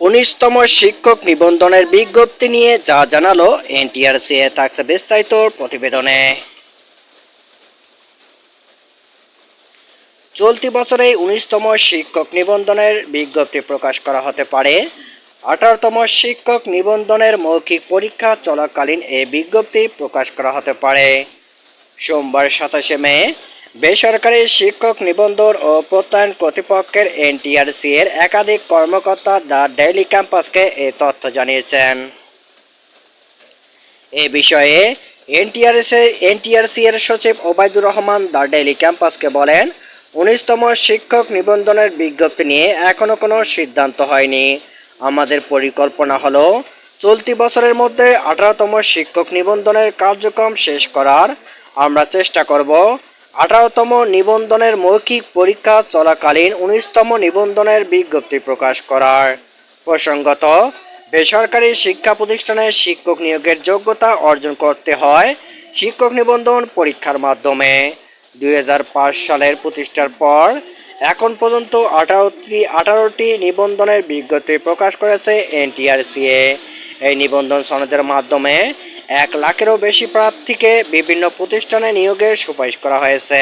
উনিশতম শিক্ষক নিবন্ধনের বিজ্ঞপ্তি নিয়ে যা জানালো এনটিআরসি এ থাকছে বিস্তারিত প্রতিবেদনে। চলতি বছরে উনিশতম শিক্ষক নিবন্ধনের বিজ্ঞপ্তি প্রকাশ করা হতে পারে। আঠারোতম শিক্ষক নিবন্ধনের মৌখিক পরীক্ষা চলাকালীন এই বিজ্ঞপ্তি প্রকাশ করা হতে পারে। সোমবার সাতাশে মে বেসরকারি শিক্ষক নিবন্ধন ও প্রত্যয়ন কর্তৃপক্ষের এনটিআরসি এর একাধিক কর্মকর্তা দ্য ডেইলি ক্যাম্পাসকে এই তথ্য জানিয়েছেন। এ বিষয়ে এনটিআরসি এনটিআরসি এর সচিব ওবায়দুর রহমান দ্য ডেইলি ক্যাম্পাসকে বলেন, উনিশতম শিক্ষক নিবন্ধনের বিজ্ঞপ্তি নিয়ে এখনও কোনো সিদ্ধান্ত হয়নি। আমাদের পরিকল্পনা হলো, চলতি বছরের মধ্যে আঠারোতম শিক্ষক নিবন্ধনের কার্যক্রম শেষ করার আমরা চেষ্টা করব। আঠারোতম নিবন্ধনের মৌখিক পরীক্ষা চলাকালীন উনিশতম নিবন্ধনের বিজ্ঞপ্তি প্রকাশ করার। প্রসঙ্গত, বেসরকারি শিক্ষা প্রতিষ্ঠানে শিক্ষক নিয়োগের যোগ্যতা অর্জন করতে হয় শিক্ষক নিবন্ধন পরীক্ষার মাধ্যমে। দুই হাজার পাঁচ সালের প্রতিষ্ঠার পর এখন পর্যন্ত আঠারোটি আঠারোটি নিবন্ধনের বিজ্ঞপ্তি প্রকাশ করেছে এনটিআরসিএ। এই নিবন্ধন সনদের মাধ্যমে এক লাখেরও বেশি প্রার্থীকে বিভিন্ন প্রতিষ্ঠানে নিয়োগের সুপারিশ করা হয়েছে।